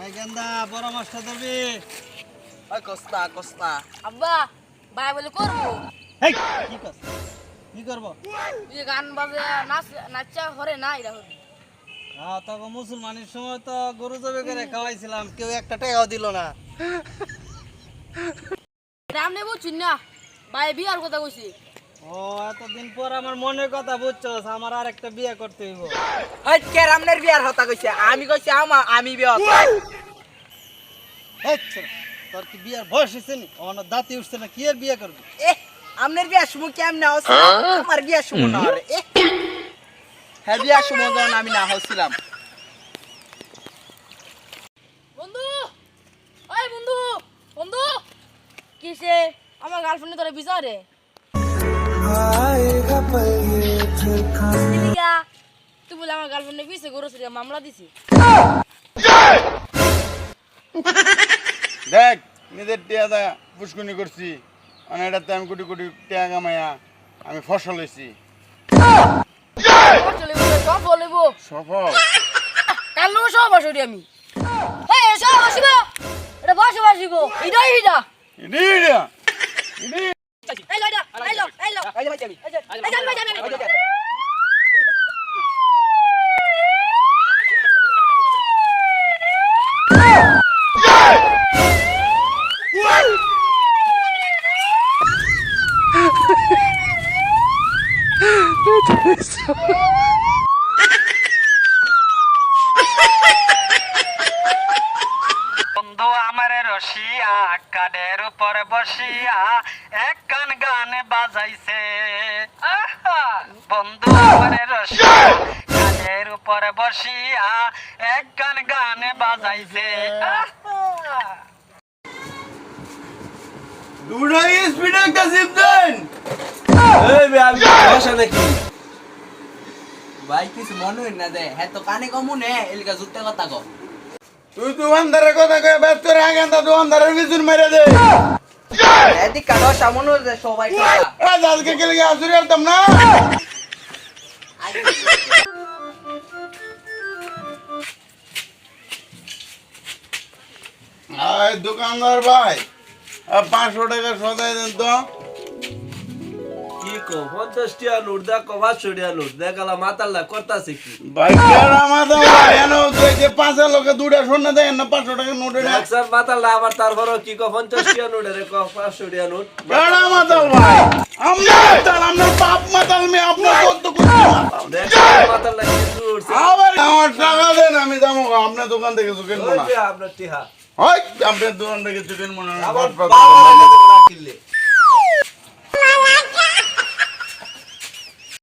আয় গেন্দা পরামর্শ দিবি। ওই কস্তা কস্তা। আব্বা ভাই বলে করব? হেই কি কর কি করব? তুই গান বাজে নাচ নাচা হরে না এটা হবে হ্যাঁ তখন মুসলমানের সময় তো গরু জবে করে খাওয়াইছিলাম কেউ একটা টাকাও দিল না। এটা আপনি বুঝছেন না ভাই বিয়ার কথা কইছি। ও এতদিন পর আমার মনের কথা বুঝছস আমার আর একটা বিয়ে করতে হইব। বিয়ার কইছে? আমি কইছি আমা আমি বিয়া হতা হেই তোর কি বিয়ার বয়স হয়েছে নি? আমার দাঁতি উঠছে না কি আর বিয়ে করবি? এ আমনের বিয়া শুমু কেমনে হচ্ছে? আমার বিয়া শুমু না রে হ্যাঁ বিয়া শুমু যখন আমি না হচ্ছিলাম। বন্ধু! ওই বন্ধু বন্ধু! কিসে? আমার গার্লফ্রেন্ড তোরে বিচারে? তুই বলে আমার গার্লফ্রেন্ডে পিছে গরু চুরি মামলা দিছি। দেখ নিজের টিয়া দা পুষ্কুনি করছি। মানে এটাতে আমি কোটি কোটি টিয়া কামাইয়া আমি ফসল হয়েছি সফল কাল সব বসরি আমি। হ্যাঁ সব বসে বসিব এটা এই লো এই লো এই যে এই জান ভাই জান বন্ধু আমার রসিয়া কাদের উপরে বসিয়া এক গান গান বাজাইছে। বন্ধু আমার রসিয়া কাদের উপরে বসিয়া এক গান গান বাজাইছে! দুটাই স্পিডে একটা জিপ দেন ভাই কিছু মনে হয় না দে হ্যাঁ তো কানে কমু নে এলিকা জুতে কথা কো তুই দোকানদারের কথা কয়ে ব্যস্ত রে আগে তা দোকানদারের পিছন মেরে দে। এদিক কাটো সামনে যে সবাই। খাওয়া আজ আজকে গেলে আসুরি আলতাম না? আয় দোকানদার ভাই পাঁচশো টাকা সদাই দেন তো। কি পঞ্চাশ টিয়া নোট দেখ পাঁচশো টিয়া নোট দেখালা মাতাল্লা করতাছে কি? পাঁচের লোকে দুটা শূন্য দেখেন না পাঁচশো টাকা নোটে একসার মাতাল্লা আবার তারপরও কি কো পঞ্চাশ টিয়া নোট রে ক পাঁচশো টিয়া নোট কেরা মাতাল ভাই? আমরা মাতাল আপনার বাপ মাতাল মেয়ে আপনার কত করতে মাতাল্লা কি আবার আমার টাকা দেন আমি যাব আপনার দোকান থেকে চুকেন আপনার টিহা। হয় আপনার দোকান থেকে চুকেন মনে হয়